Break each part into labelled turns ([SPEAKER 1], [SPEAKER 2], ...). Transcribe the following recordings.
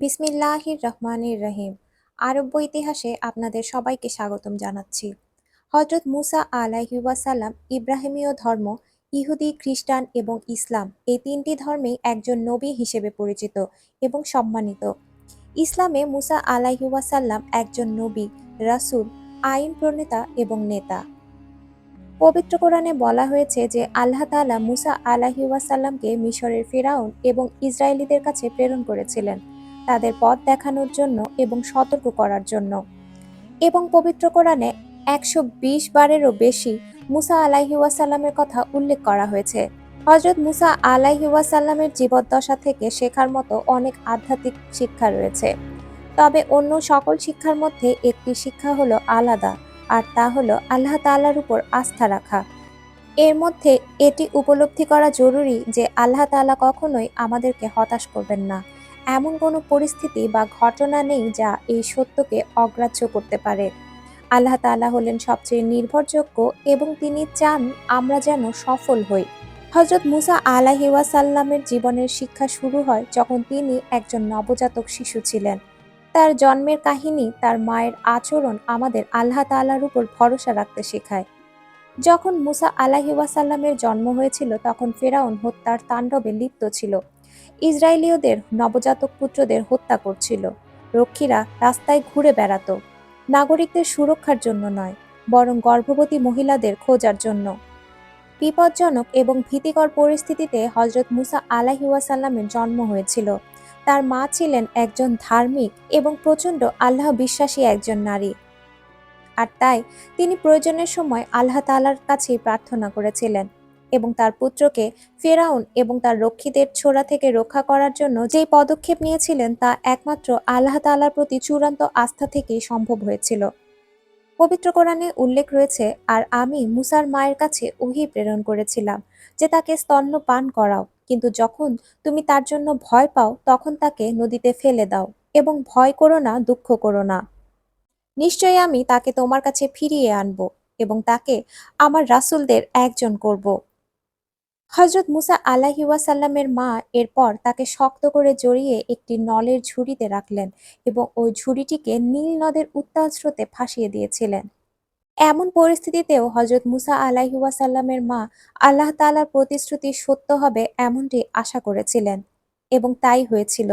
[SPEAKER 1] বিসমিল্লাহির রহমানির রহিম। আরব্য ইতিহাসে আপনাদের সবাইকে স্বাগতম জানাচ্ছি। হজরত মুসা আলাইহি ওয়াসাল্লাম ইব্রাহিমীয় ধর্ম, ইহুদি, খ্রিস্টান এবং ইসলাম এই তিনটি ধর্মেই একজন নবী হিসেবে পরিচিত এবং সম্মানিত। ইসলামে মুসা আলাইহি ওয়াসাল্লাম একজন নবী, রাসূল, আইন প্রণেতা এবং নেতা। পবিত্র কোরআনে বলা হয়েছে যে আল্লাহ তাআলা মুসা আলাইহি ওয়াসাল্লামকে মিশরের ফেরাউন এবং ইসরায়েলিদের কাছে প্রেরণ করেছিলেন। তাদের পথ দেখানোর জন্য এবং সতর্ক করার জন্য। এবং পবিত্র কোরআনে একশো বিশ বারেরও বেশি মুসা আলাইহি ওয়াসাল্লামের কথা উল্লেখ করা হয়েছে। হজরত মুসা আলাইহি ওয়াসাল্লামের জীবদ্দশা থেকে শেখার মতো অনেক আধ্যাত্মিক শিক্ষা রয়েছে। তবে অন্য সকল শিক্ষার মধ্যে একটি শিক্ষা হলো আলাদা, আর তা হলো আল্লাহ তাআলার উপর আস্থা রাখা। এর মধ্যে এটি উপলব্ধি করা জরুরি যে আল্লাহ তাআলা কখনোই আমাদেরকে হতাশ করবেন না। এমন কোনো পরিস্থিতি বা ঘটনা নেই যা এই সত্যকে অগ্রাহ্য করতে পারে। আল্লাহ তাআলা হলেন সবচেয়ে নির্ভরযোগ্য এবং তিনি চান আমরা যেন সফল হই। হজরত মুসা আলাহি ওয়াসাল্লামের জীবনের শিক্ষা শুরু হয় যখন তিনি একজন নবজাতক শিশু ছিলেন। তার জন্মের কাহিনী, তার মায়ের আচরণ আমাদের আল্লাহ তাআলার উপর ভরসা রাখতে শেখায়। যখন মুসা আলাহি ওয়াসাল্লামের জন্ম হয়েছিল তখন ফেরাউন হত্যার তাণ্ডবে লিপ্ত ছিল। ইসরায়েলীয়দের নবজাতক পুত্রদের হত্যা করছিল। রক্ষীরা রাস্তায় ঘুরে বেড়াতো। নাগরিকদের সুরক্ষার জন্য নয়, বরং গর্ভবতী মহিলাদের খোঁজার জন্য। বিপজ্জনক এবং ভীতিকর পরিস্থিতিতে হজরত মুসা আলাহি ওয়াসাল্লামের জন্ম হয়েছিল। তার মা ছিলেন একজন ধার্মিক এবং প্রচণ্ড আল্লাহ বিশ্বাসী একজন নারী। আর তাই তিনি প্রয়োজনের সময় আল্লাহ তাআলার কাছেই প্রার্থনা করেছিলেন। এবং তার পুত্রকে ফেরাউন এবং তার রক্ষীদের ছোড়া থেকে রক্ষা করার জন্য যেই পদক্ষেপ নিয়েছিলেন তা একমাত্র আল্লাহ তাআলার প্রতি চূড়ান্ত আস্থা থেকেই সম্ভব হয়েছিল। পবিত্র কোরআনে উল্লেখ রয়েছে, আর আমি মুসার মায়ের কাছে ওহি প্রেরণ করেছিলাম যে তাকে স্তন্য পান করাও, কিন্তু যখন তুমি তার জন্য ভয় পাও, তখন তাকে নদীতে ফেলে দাও এবং ভয় করো না, দুঃখ করো না। নিশ্চয়ই আমি তাকে তোমার কাছে ফিরিয়ে আনব এবং তাকে আমার রাসূলদের একজন করব। হজরত মুসা আলাহি ওয়াসাল্লামের মা এরপর তাকে শক্ত করে জড়িয়ে একটি নলের ঝুড়িতে রাখলেন এবং ওই ঝুড়িটিকে নীল নদের উত্তাল স্রোতে ভাসিয়ে দিয়েছিলেন। এমন পরিস্থিতিতেও হজরত মুসা আলাহি ওয়াসাল্লামের মা আল্লাহ তাআলার প্রতিশ্রুতি সত্য হবে এমনটি আশা করেছিলেন এবং তাই হয়েছিল।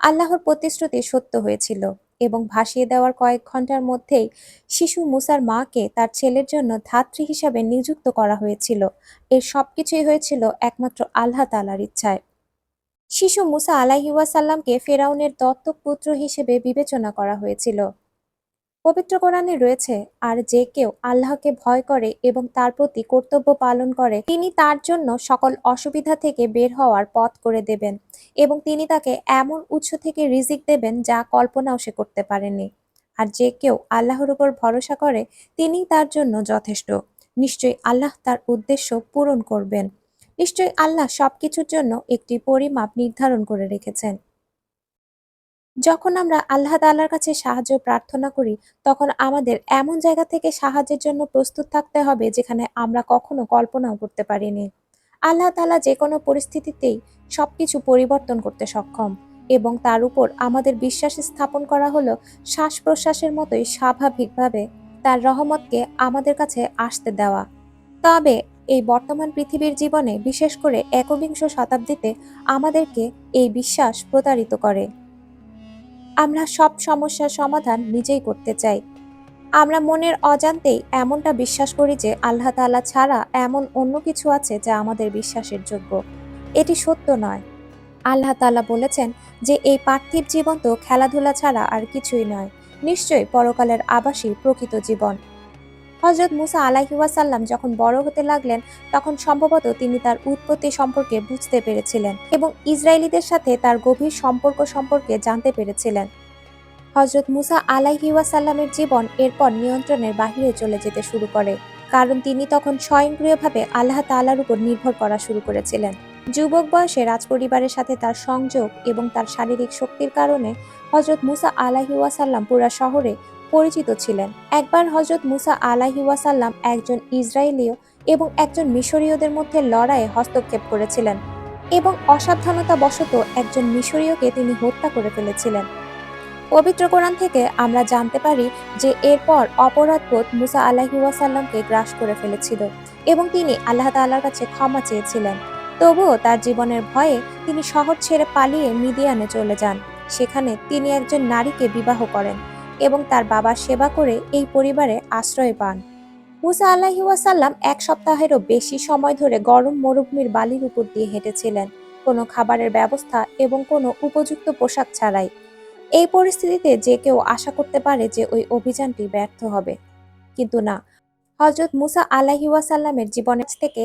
[SPEAKER 1] আল্লাহর প্রতিশ্রুতি সত্য হয়েছিল। এবং ভাসিয়ে দেওয়ার কয়েক ঘণ্টার মধ্যেই শিশু মুসার মাকে তার ছেলের জন্য ধাত্রী হিসাবে নিযুক্ত করা হয়েছিল। এর সবকিছুই হয়েছিল একমাত্র আল্লাহ তালার ইচ্ছায়। শিশু মুসা আলাহিউসাল্লামকে ফেরাউনের দত্তক পুত্র হিসেবে বিবেচনা করা হয়েছিল। পবিত্র কোরআনে রয়েছে, আর যে কেউ আল্লাহকে ভয় করে এবং তার প্রতি কর্তব্য পালন করে, তিনি তার জন্য সকল অসুবিধা থেকে বের হওয়ার পথ করে দেবেন এবং তিনি তাকে এমন উৎস থেকে রিজিক দেবেন যা কল্পনাও সে করতে পারেনি আর যে কেউ আল্লাহর উপর ভরসা করে তিনি তার জন্য যথেষ্ট। নিশ্চয়ই আল্লাহ তার উদ্দেশ্য পূরণ করবেন। নিশ্চয়ই আল্লাহ সবকিছুর জন্য একটি পরিমাপ নির্ধারণ করে রেখেছেন। যখন আমরা আল্লাহ তাআলার কাছে সাহায্য প্রার্থনা করি, তখন আমাদের এমন জায়গা থেকে সাহায্যের জন্য প্রস্তুত থাকতে হবে যেখানে আমরা কখনো কল্পনাও করতে পারিনি। আল্লাহ তালা যে কোনো পরিস্থিতিতেই সবকিছু পরিবর্তন করতে সক্ষম এবং তার উপর আমাদের বিশ্বাস স্থাপন করা হলো শ্বাস প্রশ্বাসের মতোই স্বাভাবিকভাবে তার রহমতকে আমাদের কাছে আসতে দেওয়া। তবে এই বর্তমান পৃথিবীর জীবনে বিশেষ করে একবিংশ শতাব্দীতে আমাদেরকে এই বিশ্বাস প্রতারিত করে। আমরা সব সমস্যার সমাধান নিজেই করতে চাই। আমরা মনের অজান্তেই এমনটা বিশ্বাস করি যে আল্লাহ তালা ছাড়া এমন অন্য কিছু আছে যা আমাদের বিশ্বাসের যোগ্য। এটি সত্য নয়। আল্লাহ তালা বলেছেন যে এই পার্থিব জীবন তো খেলাধুলা ছাড়া আর কিছুই নয়। নিশ্চয়ই পরকালের আবাসী প্রকৃত জীবন। হজরত মুসা আলাহি ওয়াসাল্লাম যখন বড় হতে লাগলেন, তখন সম্ভবত তিনি তার উৎপত্তি সম্পর্কে বুঝতে পেরেছিলেন এবং ইসরায়েলিদের সাথে তার গভীর সম্পর্ক সম্পর্কে জানতে পেরেছিলেন। হজরত মুসা আলাইহি ওয়াসাল্লামের জীবন এরপর নিয়ন্ত্রণের বাহিরে চলে যেতে শুরু করে, কারণ তিনি তখন স্বয়ংক্রিয়ভাবে আল্লাহ তাআলার উপর নির্ভর করা শুরু করেছিলেন। যুবক বয়সে রাজপরিবারের সাথে তার সংযোগ এবং তার শারীরিক শক্তির কারণে হজরত মুসা আলাহি ওয়াসাল্লাম পুরা শহরে পরিচিত ছিলেন। একবার হজরত মুসা আলাহি ওয়াসাল্লাম একজন ইসরায়েলীয় এবং একজন মিশরীয়দের মধ্যে লড়াইয়ে হস্তক্ষেপ করেছিলেন এবং অসাবধানতাবশত একজন মিশরীয়কে তিনি হত্যা করে ফেলেছিলেন। পবিত্র কোরআন থেকে আমরা জানতে পারি যে এরপর অপরাধবোধ মুসা আলাহিউসাল্লামকে গ্রাস করে ফেলেছিল এবং তিনি আল্লাহ তাআলার কাছে ক্ষমা চেয়েছিলেন। তবুও তার জীবনের ভয়ে তিনি শহর ছেড়ে পালিয়ে মিদিয়ানে চলে যান। সেখানে তিনি একজন নারীকে বিবাহ করেন। এবং তার বাবার সেবা করে এই পরিবারে আশ্রয় পান। মুসা আলাহিউসাল্লাম এক সপ্তাহেরও বেশি সময় ধরে গরম মরুভূমির বালির উপর দিয়ে হেঁটেছিলেন। কোনো খাবারের ব্যবস্থা এবং কোনো উপযুক্ত পোশাক ছাড়াই। এই পরিস্থিতিতে যে কেউ আশা করতে পারে যে ওই অভিযানটি ব্যর্থ হবে। কিন্তু না হজরত মুসা আলাহিউসাল্লামের জীবনের থেকে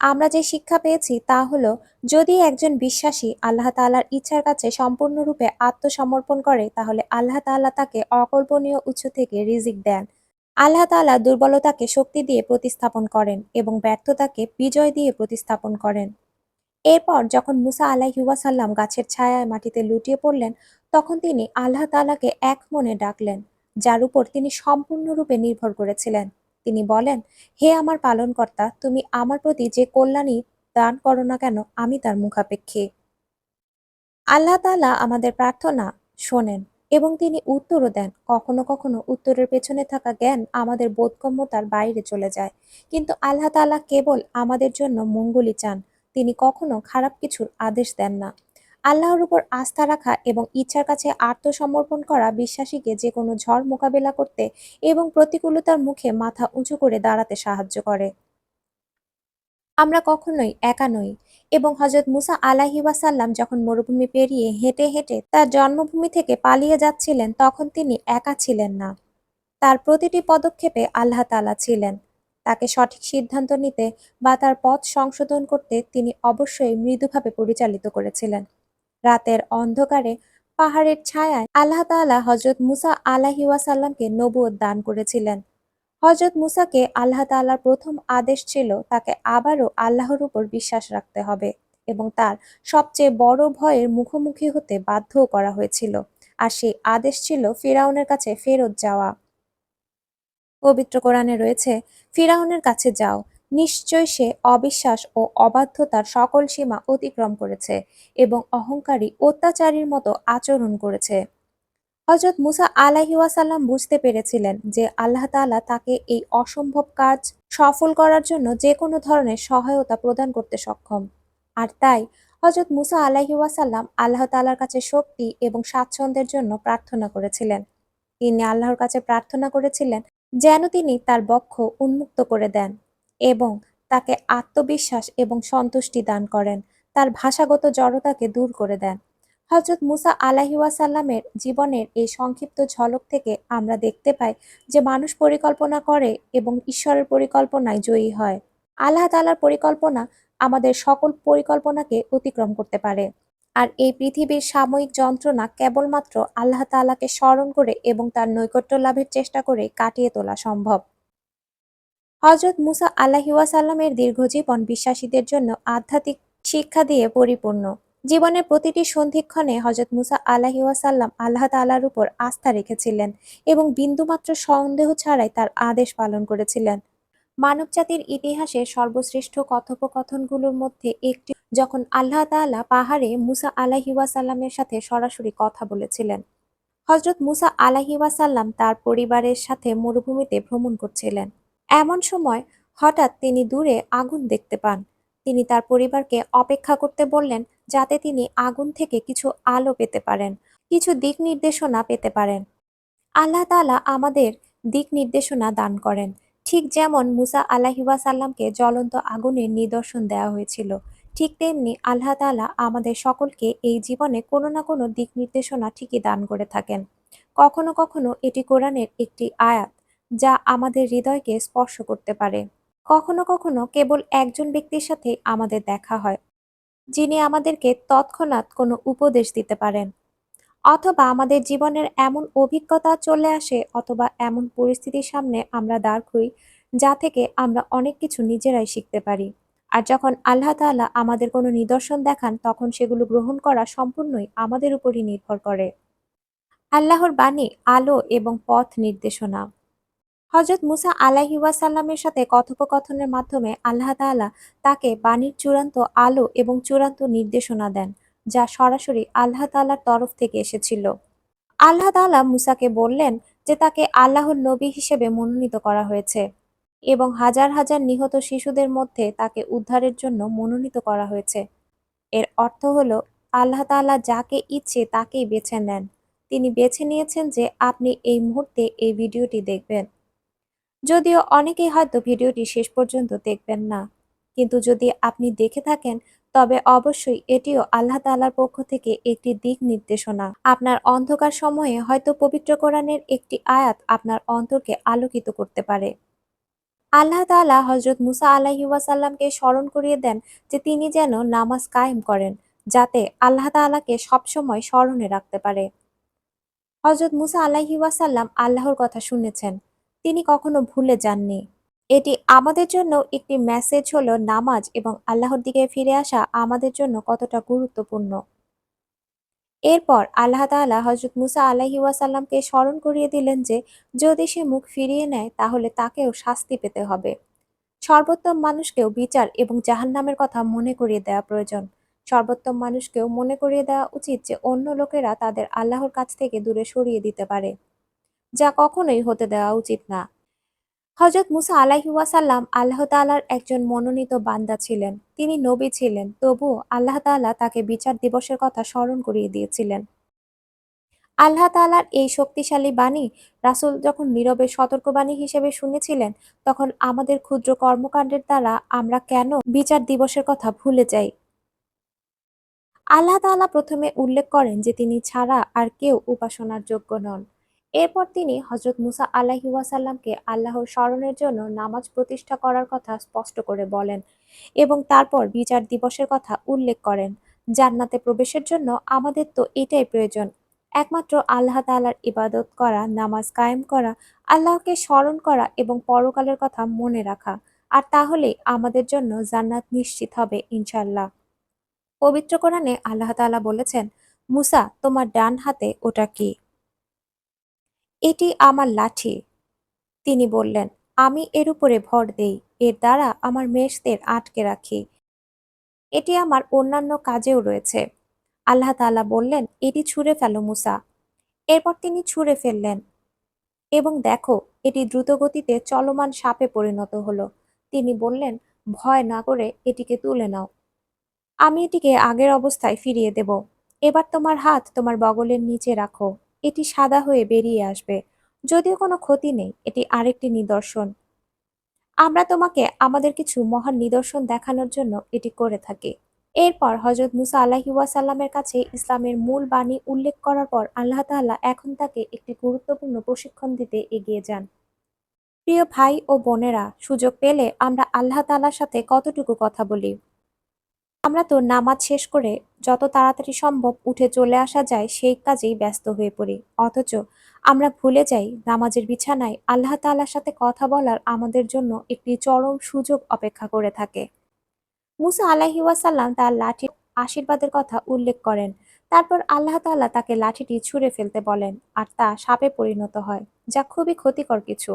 [SPEAKER 1] আমরা যে শিক্ষা পেয়েছি তা হলো, যদি একজন বিশ্বাসী আল্লাহ তাআলার ইচ্ছার কাছে সম্পূর্ণরূপে আত্মসমর্পণ করে, তাহলে আল্লাহ তাআলা তাকে অকল্পনীয় উৎস থেকে রিজিক দেন। আল্লাহ তাআলা দুর্বলতাকে শক্তি দিয়ে প্রতিস্থাপন করেন এবং ব্যর্থতাকে বিজয় দিয়ে প্রতিস্থাপন করেন। এরপর যখন মুসা আলাইহিওয়াসাল্লাম গাছের ছায়ায় মাটিতে লুটিয়ে পড়লেন, তখন তিনি আল্লাহ তাআলাকে এক মনে ডাকলেন, যার উপর তিনি সম্পূর্ণরূপে নির্ভর করেছিলেন। তিনি বলেন, হে আমার পালনকর্তা, তুমি আমার প্রতি যে কল্যাণই দান করো না কেন, আমি তার মুখাপেক্ষী। আল্লাহ তাআলা আমাদের প্রার্থনা শোনেন এবং তিনি উত্তরও দেন। কখনো কখনো উত্তরের পেছনে থাকা জ্ঞান আমাদের বোধগম্যতার বাইরে চলে যায়। কিন্তু আল্লাহ তালা কেবল আমাদের জন্য মঙ্গলই চান। তিনি কখনো খারাপ কিছুর আদেশ দেন না। আল্লাহর উপর আস্থা রাখা এবং ইচ্ছার কাছে আত্মসমর্পণ করা বিশ্বাসীকে যে কোনো ঝড় মোকাবেলা করতে এবং প্রতিকূলতার মুখে মাথা উঁচু করে দাঁড়াতে সাহায্য করে। আমরা কখনোই একা নই এবং হজরত মুসা আলাহি ওয়াসাল্লাম যখন মরুভূমি পেরিয়ে হেঁটে হেঁটে তার জন্মভূমি থেকে পালিয়ে যাচ্ছিলেন তখন তিনি একা ছিলেন না। তার প্রতিটি পদক্ষেপে আল্লাহ তাআলা ছিলেন। তাকে সঠিক সিদ্ধান্ত নিতে বা তার পথ সংশোধন করতে তিনি অবশ্যই মৃদুভাবে পরিচালিত করেছিলেন। রাতের অন্ধকারে পাহাড়ের ছায়ায় আল্লাহ তাআলা হজরত মুসা আলাহি ওয়াসাল্লামকে নবুয়ত দান করেছিলেন। হজরত মুসাকে আল্লাহ তাআলার প্রথম আদেশ ছিল তাকে আবারও আল্লাহর উপর বিশ্বাস রাখতে হবে এবং তার সবচেয়ে বড় ভয়ের মুখোমুখি হতে বাধ্যও করা হয়েছিল। আর সেই আদেশ ছিল ফিরাউনের কাছে ফেরত যাওয়া। পবিত্র কোরআনে রয়েছে, ফিরাউনের কাছে যাও নিশ্চয় সে অবিশ্বাস ও অবাধ্যতার সকল সীমা অতিক্রম করেছে এবং অহংকারী অত্যাচারীর মতো আচরণ করেছে। হজরত মুসা আলাহি ওয়াসাল্লাম বুঝতে পেরেছিলেন যে আল্লাহ তাআলা তাকে এই অসম্ভব কাজ সফল করার জন্য যে কোনো ধরনের সহায়তা প্রদান করতে সক্ষম। আর তাই হজরত মুসা আলাহি ওয়াসাল্লাম আল্লাহ তাআলার কাছে শক্তি এবং স্বাচ্ছন্দ্যের জন্য প্রার্থনা করেছিলেন। তিনি আল্লাহর কাছে প্রার্থনা করেছিলেন যেন তিনি তার বক্ষ উন্মুক্ত করে দেন। এবং তাকে আত্মবিশ্বাস এবং সন্তুষ্টি দান করেন। তার ভাষাগত জড়তাকে দূর করে দেন। হজরত মুসা আলাহি ওয়াসাল্লামের জীবনের এই সংক্ষিপ্ত ঝলক থেকে আমরা দেখতে পাই যে মানুষ পরিকল্পনা করে এবং ঈশ্বরের পরিকল্পনায় জয়ী হয়। আল্লাহ তাআলার পরিকল্পনা আমাদের সকল পরিকল্পনাকে অতিক্রম করতে পারে। আর এই পৃথিবীর সাময়িক যন্ত্রণা কেবলমাত্র আল্লাহ তাআলাকে স্মরণ করে এবং তার নৈকট্য লাভের চেষ্টা করে কাটিয়ে তোলা সম্ভব। হজরত মুসা আলাহি ওয়াসাল্লামের দীর্ঘ জীবন বিশ্বাসীদের জন্য আধ্যাত্মিক শিক্ষা দিয়ে পরিপূর্ণ। জীবনের প্রতিটি সন্ধিক্ষণে হজরত মুসা আলাহি ওয়াসাল্লাম আল্লাহ তাআলার উপর আস্থা রেখেছিলেন এবং বিন্দুমাত্র সন্দেহ ছাড়াই তার আদেশ পালন করেছিলেন। মানবজাতির ইতিহাসে সর্বশ্রেষ্ঠ কথোপকথনগুলোর মধ্যে একটি যখন আল্লাহ তাআলা পাহাড়ে মুসা আলাহি ওয়াসাল্লামের সাথে সরাসরি কথা বলেছিলেন। হজরত মুসা আলাহি ওয়াসাল্লাম তার পরিবারের সাথে মরুভূমিতে ভ্রমণ করছিলেন। এমন সময় হঠাৎ তিনি দূরে আগুন দেখতে পান। তিনি তার পরিবারকে অপেক্ষা করতে বললেন যাতে তিনি আগুন থেকে কিছু আলো পেতে পারেন, কিছু দিক নির্দেশনা পেতে পারেন। আল্লাহ তালা আমাদের দিক নির্দেশনা দান করেন। ঠিক যেমন মুসা আলাহিওয়াসাল্লামকে জ্বলন্ত আগুনের নিদর্শন দেওয়া হয়েছিল, ঠিক তেমনি আল্লাহ তালা আমাদের সকলকে এই জীবনে কোনো না কোনো দিক নির্দেশনা ঠিকই দান করে থাকেন। কখনো কখনো এটি কোরআনের একটি আয়াত। যা আমাদের হৃদয়কে স্পর্শ করতে পারে। কখনো কখনো কেবল একজন ব্যক্তির সাথে আমাদের দেখা হয়, যিনি আমাদেরকে তৎক্ষণাৎ কোনো উপদেশ দিতে পারেন, অথবা আমাদের জীবনের এমন অভিজ্ঞতা চলে আসে অথবা এমন পরিস্থিতির সামনে আমরা দাঁড় করি যা থেকে আমরা অনেক কিছু নিজেরাই শিখতে পারি। আর যখন আল্লাহ তাআলা আমাদের কোনো নিদর্শন দেখান, তখন সেগুলো গ্রহণ করা সম্পূর্ণই আমাদের উপরই নির্ভর করে। আল্লাহর বাণী, আলো এবং পথ নির্দেশনা। হজরত মুসা আলাহি ওয়াসাল্লামের সাথে কথোপকথনের মাধ্যমে আল্লাহ তাআলা তাকে বাণীর চূড়ান্ত আলো এবং চূড়ান্ত নির্দেশনা দেন, যা সরাসরি আল্লাহ তাআলার তরফ থেকে এসেছিল। আল্লাহ তাআলা মুসাকে বললেন যে তাকে আল্লাহর নবী হিসেবে মনোনীত করা হয়েছে এবং হাজার হাজার নিহত শিশুদের মধ্যে তাকে উদ্ধারের জন্য মনোনীত করা হয়েছে। এর অর্থ হলো, আল্লাহ তাআলা যাকে ইচ্ছে তাকেই বেছে নেন। তিনি বেছে নিয়েছেন যে আপনি এই মুহূর্তে এই ভিডিওটি দেখবেন। যদিও অনেকেই হয়তো ভিডিওটি শেষ পর্যন্ত দেখবেন না। কিন্তু যদি আপনি দেখে থাকেন, তবে অবশ্যই এটিও আল্লাহ তাআলার পক্ষ থেকে একটি দিক নির্দেশনা। আপনার অন্ধকার সময়ে হয়তো পবিত্র কোরআনের একটি আয়াত আপনার অন্তরকে আলোকিত করতে পারে। আল্লাহ তাআলা হজরত মুসা আলাহি ওয়াসাল্লামকে স্মরণ করিয়ে দেন যে তিনি যেন নামাজ কায়েম করেন, যাতে আল্লাহ তাআলাকে সবসময় স্মরণে রাখতে পারে। হজরত মুসা আলাহি ওয়াসাল্লাম আল্লাহর কথা শুনেছেন। তিনি কখনো ভুলে যাননি। এটি আমাদের জন্য একটি মেসেজ হলো নামাজ এবং আল্লাহর দিকে ফিরে আসা আমাদের জন্য কতটা গুরুত্বপূর্ণ। এরপর আল্লাহ তাআলা হজরত মুসা আলাহি ওয়াসাল্লামকে স্মরণ করিয়ে দিলেন যে, যদি সে মুখ ফিরিয়ে নেয়, তাহলে তাকেও শাস্তি পেতে হবে। সর্বোত্তম মানুষকেও বিচার এবং জাহান্নামের কথা মনে করিয়ে দেওয়া প্রয়োজন। সর্বোত্তম মানুষকেও মনে করিয়ে দেওয়া উচিত যে, অন্য লোকেরা তাদের আল্লাহর কাছ থেকে দূরে সরিয়ে দিতে পারে। যা কখনোই হতে দেওয়া উচিত না। হজরত মুসা আলাহি ওয়াসাল্লাম আল্লাহ তাআলার একজন মনোনীত বান্দা ছিলেন। তিনি নবী ছিলেন, তবুও আল্লাহ তাআলা তাকে বিচার দিবসের কথা স্মরণ করিয়ে দিয়েছিলেন। আল্লাহ তাআলার এই শক্তিশালী বাণী রাসূল যখন নীরবে সতর্কবাণী হিসেবে শুনেছিলেন, তখন আমাদের ক্ষুদ্র কর্মকাণ্ডের দ্বারা আমরা কেন বিচার দিবসের কথা ভুলে যাই? আল্লাহ তাআলা প্রথমে উল্লেখ করেন যে তিনি ছাড়া আর কেউ উপাসনার যোগ্য নন। এরপর তিনি হজরত মুসা আলাহি ওয়াসাল্লামকে আল্লাহর স্মরণের জন্য নামাজ প্রতিষ্ঠা করার কথা স্পষ্ট করে বলেন এবং তারপর বিচার দিবসের কথা উল্লেখ করেন। জান্নাতে প্রবেশের জন্য আমাদের তো এটাই প্রয়োজন। একমাত্র আল্লাহ তাআলার ইবাদত করা, নামাজ কায়েম করা, আল্লাহকে স্মরণ করা এবং পরকালের কথা মনে রাখা। আর তাহলেই আমাদের জন্য জান্নাত নিশ্চিত হবে ইনশাল্লাহ পবিত্র কোরআনে আল্লাহ তাআলা বলেছেন, মুসা, তোমার ডান হাতে ওটা কি? এটি আমার লাঠি। তিনি বললেন, আমি এর উপরে ভর দেই, এর দ্বারা আমার মেষদের আটকে রাখি। এটি আমার অন্যান্য কাজেও রয়েছে। আল্লাহ তাআলা বললেন, এটি ছুঁড়ে ফেলো মুসা। এরপর তিনি ছুঁড়ে ফেললেন এবং দেখো, এটি দ্রুতগতিতে চলমান সাপে পরিণত হলো। তিনি বললেন, ভয় না করে এটিকে তুলে নাও। আমি এটিকে আগের অবস্থায় ফিরিয়ে দেব। এবার তোমার হাত তোমার বগলের নিচে রাখো। এটি সাদা হয়ে বেরিয়ে আসবে। যদিও কোনো ক্ষতি নেই, এটি আরেকটি নিদর্শন। আমরা তোমাকে আমাদের কিছু মহান নিদর্শন দেখানোর জন্য এটি করে থাকি। এরপর হজরত মুসা আলাহি ওয়াসাল্লামের কাছে ইসলামের মূল বাণী উল্লেখ করার পর আল্লাহ তাআলা এখন তাকে একটি গুরুত্বপূর্ণ প্রশিক্ষণ দিতে এগিয়ে যান। প্রিয় ভাই ও বোনেরা, সুযোগ পেলে আমরা আল্লাহ তাআলার সাথে কতটুকু কথা বলি? আমরা তো নামাজ শেষ করে যত তাড়াতাড়ি সম্ভব উঠে চলে আসা যায়, সেই কাজেই ব্যস্ত হয়ে পড়ি। অথচ আমরা ভুলে যাই, নামাজের বিছানায় আল্লাহ তাআলার সাথে কথা বলার আমাদের জন্য একটি চরম সুযোগ অপেক্ষা করে থাকে। মুসা আলাহি ওয়াসাল্লাম তার লাঠি আশীর্বাদের কথা উল্লেখ করেন। তারপর আল্লাহ তাআলা তাকে লাঠিটি ছুঁড়ে ফেলতে বলেন আর তা সাপে পরিণত হয়, যা খুবই ক্ষতিকর কিছু।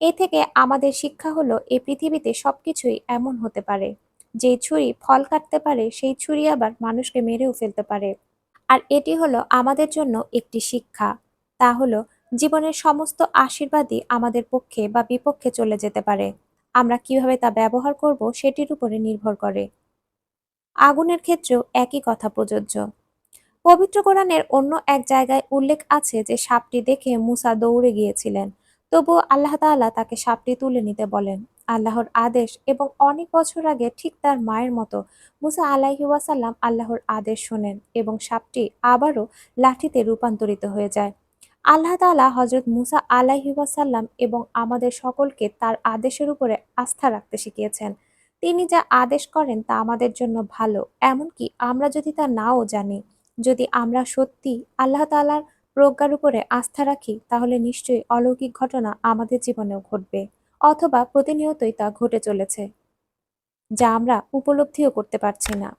[SPEAKER 1] এ থেকে আমাদের শিক্ষা হলো এই পৃথিবীতে সবকিছুই এমন হতে পারে। যে ছুরি ফল কাটতে পারে, সেই ছুরি আবার মানুষকে মেরেও ফেলতে পারে। আর এটি হলো আমাদের জন্য একটি শিক্ষা। তা হলো, জীবনের সমস্ত আশীর্বাদই আমাদের পক্ষে বা বিপক্ষে চলে যেতে পারে। আমরা কীভাবে তা ব্যবহার করব সেটির উপরে নির্ভর করে। আগুনের ক্ষেত্রেও একই কথা প্রযোজ্য। পবিত্র কোরআনের অন্য এক জায়গায় উল্লেখ আছে যে সাপটি দেখে মুসা দৌড়ে গিয়েছিলেন। তবুও আল্লাহ তাকে সাপটি তুলে নিতে বলেন। আল্লাহর আদেশ এবং অনেক বছর আগে ঠিক তার মায়ের মতো মুসা আলাইহি ওয়াসাল্লাম আল্লাহর আদেশ শোনেন এবং সাপটি আবারও লাঠিতে রূপান্তরিত হয়ে যায়। আল্লাহ তাআলা হজরত মুসা আলাইহি ওয়াসাল্লাম এবং আমাদের সকলকে তার আদেশের উপরে আস্থা রাখতে শিখিয়েছেন। তিনি যা আদেশ করেন তা আমাদের জন্য ভালো, এমনকি আমরা যদি তা নাও জানি, যদি আমরা সত্যি আল্লাহ তাআলার প্রজ্ঞার উপরে আস্থা রাখি, তাহলে নিশ্চয়ই অলৌকিক ঘটনা আমাদের জীবনেও ঘটবে। অথবা প্রতিনিয়তই তা ঘটে চলেছে যা আমরা উপলব্ধিও করতে পারছি না।